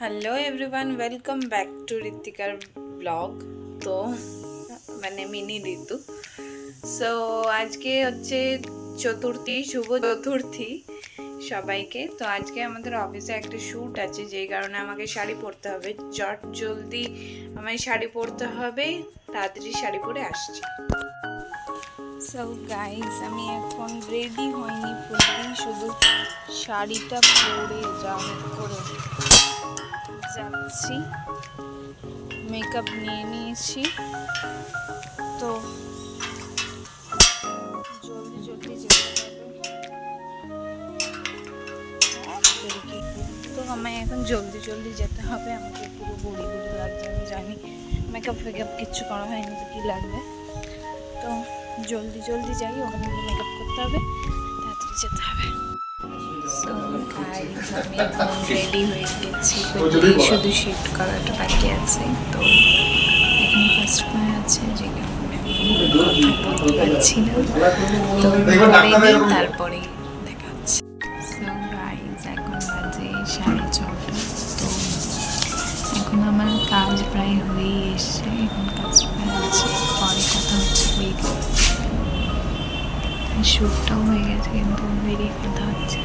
Hello everyone welcome back to ঋতিকার blog তো মানে mini ঋতু so আজকে হচ্ছে চতুর্থী, শুভ চতুর্থী সবাইকে। তো আজকে আমাদের অফিসে একটা শ্যুট আছে, যেই কারণে আমাকে শাড়ি পরতে হবে। চট জলদি আমায় শাড়ি পরতে হবে, তাড়াতাড়ি শাড়ি পরে আসছি। সো গাইস আমি এখন রেডি হইনি, ফুললি শুধু শাড়িটা পরে হোক করে যাচ্ছি মেকআপ নিয়ে নিয়েছি। তো জলদি জলদি যেতে হবে। তো আমায় এখন জলদি জলদি যেতে হবে। আমাকে পুরো বুড়ি বুড়ি লাগছে, আমি জানি মেকআপ ফেকআপ কিচ্ছু করা হয়নি তো কী লাগবে। তো জলদি জলদি যাই, ওখানে মেকআপ করতে হবে। তাড়াতাড়ি যেতে হবে। আমি এখন রেডি হয়ে গেছি শুধু শিফট করাটা বাকি আছে তো এখানে কাস্টমার আছে যে কারণে আমি কথা বলতে পারছি না তো তারপরে দেখা হচ্ছে সো গাইজ এখন বাজে সাড়ে ছটা। তো এখন আমার কাজ প্রায় হয়েই এসছে এখন কাস্টমার আছে। পরে কথা হচ্ছে বেরিয়ে শ্যুটটাও হয়ে গেছে কিন্তু বেরিয়ে কথা হচ্ছে।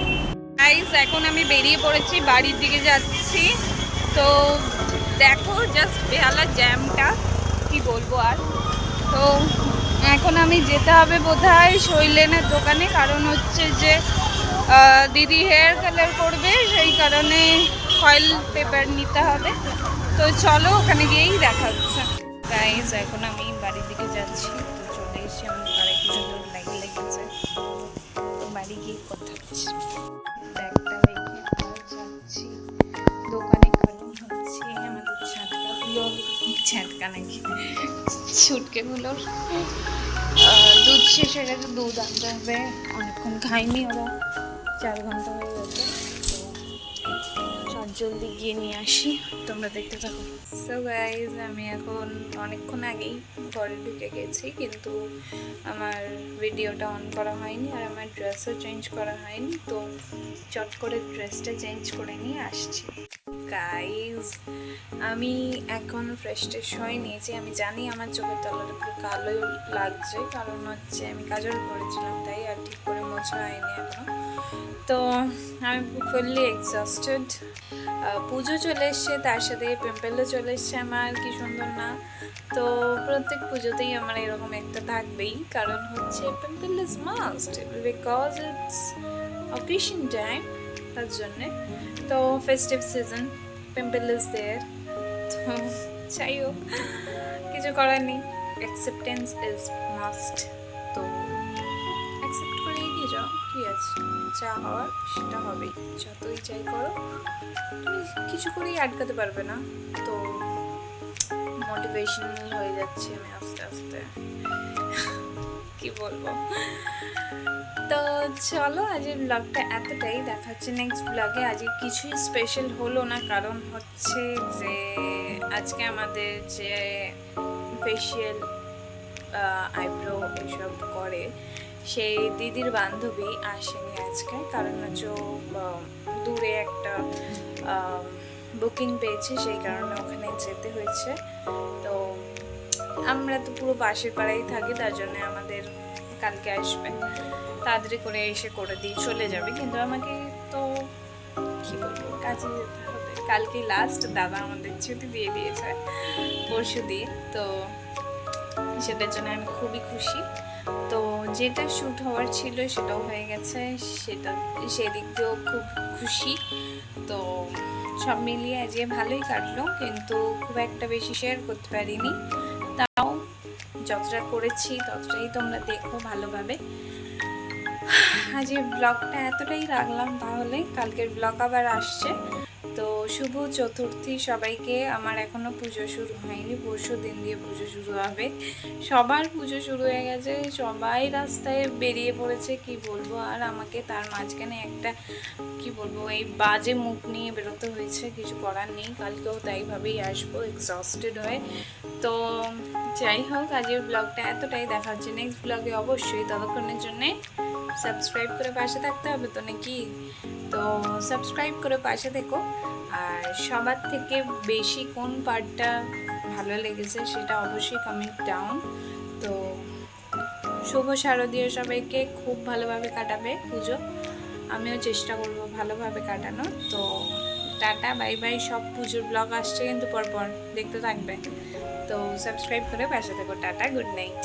এখন আমি বেরিয়ে পড়েছি, বাড়ির দিকে যাচ্ছি। তো দেখো জাস্ট বেহালা জ্যামটা কি বলব আর। তো এখন আমি যেতে হবে বোধহয় শৈলেনের দোকানে, কারণ হচ্ছে যে দিদি হেয়ার কালার করবে, সেই কারণে ফয়েল পেপার নিতে হবে। তো চলো, ওখানে গিয়েই দেখা হচ্ছে। গাইজ এখন আমি বাড়ির দিকে যাচ্ছি। ছাটকাগুলো ছাটকা নাকি? ছুটকেগুলোর দুধ শেষ হয়ে গেছে দুধ আনতে হবে। অনেকক্ষণ খাইনি ওরা। চার ঘণ্টা হয়ে গেছে। চট জলদি গিয়ে নিয়ে আসি। তোমরা দেখতে থাকো। সো গাইজ আমি এখন অনেকক্ষণ আগেই ঘরে ঢুকে গেছি কিন্তু আমার ভিডিওটা অন করা হয়নি আর আমার ড্রেসও চেঞ্জ করা হয়নি। তো চট করে ড্রেসটা চেঞ্জ করে নিয়ে আসছি। গাইজ আমি এখন ফ্রেশ ট্রেশ হয়ে নিয়েছি। আমি জানি আমার চোখের তলাটা একটু কালো লাগছে, কারণ হচ্ছে আমি কাজল করেছিলাম, তাই আর ঠিক করে মোছা হয়নি এখনও। তো আমি ফুললি এক্সস্টেড পুজো চলে এসছে, তার সাথে পিম্পেলও চলে এসছে আমার, কি সুন্দর না? তো প্রত্যেক পুজোতেই আমার এরকম একটা থাকবেই, কারণ হচ্ছে pimple is must because it's occasion time তার জন্যে। তো festive season pimple is there তো যাই হোক, কিছু করার নেই। অ্যাকসেপ্টেন্স ইজ মাস্ট তো অ্যাকসেপ্ট করে এগিয়ে যাও, কি আছে? যা হওয়ার সেটা হবেই যতই যাই করো কিছু করেই আটকাতে পারবে না। তো মোটিভেশনাল হয়ে যাচ্ছে আমি আস্তে আস্তে। কি বলব? তো চলো, আজকের ব্লগটা এতটাই। দেখা হচ্ছে নেক্সট ব্লগে আজকে কিছুই স্পেশাল হলো না, কারণ হচ্ছে যে আজকে আমাদের যে ফেশিয়াল আইব্রো এসব করে, সেই দিদির বান্ধবী আসেনি আজকে। কারণ হচ্ছে দূরে একটা বুকিং পেয়েছে, সেই কারণে ওখানে যেতে হয়েছে। তো আমরা তো পুরো পাশের পাড়ায় থাকি, তার জন্য আমাদের কালকে আসবে। তাড়াতাড়ি করে এসে করে দিয়ে চলে যাবে। কিন্তু আমাকে তো কি বলব, কাজে যেতে হবে। কালকে লাস্ট দাদা আমাদের ছুটি দিয়ে দিয়েছে, পরশু দিয়ে তো সেটার জন্য আমি খুবই খুশি। তো যেটা শ্যুট হওয়ার ছিল সেটাও হয়ে গেছে, সেটা সেদিক দিয়েও খুব খুশি। তো সব মিলিয়ে আজকে ভালোই কাটলো, কিন্তু খুব একটা বেশি শেয়ার করতে পারিনি। যতটা করেছি, ততটাই তোমরা দেখো ভালোভাবে। আজকে ব্লগটা এতটাই রাখলাম তাহলে, কালকের ব্লগ আবার আসছে। তো শুভ চতুর্থী সবাইকে। আমার এখনও পুজো শুরু হয়নি, পরশু দিন দিয়ে পুজো শুরু হবে। সবার পুজো শুরু হয়ে গেছে, সবাই রাস্তায় বেরিয়ে পড়েছে, কি বলব? আর আমাকে তার মাঝখানে একটা, কি বলব, এই বাজে মুখ নিয়ে বেরোতে হয়েছে, কিছু করার নেই। কালকেও তাইভাবেই আসব এক্সস্টেড হয়ে। তো যাই হোক, আজকের ব্লগটা এতটাই। দেখা হচ্ছে নেক্সট ব্লগে অবশ্যই। ততক্ষণের জন্যে সাবস্ক্রাইব করে পাশে থাকতে হবে তো নাকি? তো সাবস্ক্রাইব করে পাশে থেকো। আর সবার থেকে বেশি কোন পার্টটা ভালো লেগেছে সেটা অবশ্যই কমেন্ট ডাউন তো শুভ শারদীয় সবাইকে খুব ভালোভাবে কাটাবে পুজো। আমিও চেষ্টা করব ভালোভাবে কাটানোর। তো টাটা বাই বাই সব পুজোর ব্লগ আসছে কিন্তু পরপর। দেখতে থাকবে। তো সাবস্ক্রাইব করে পাশে থাকো টাটা গুড নাইট।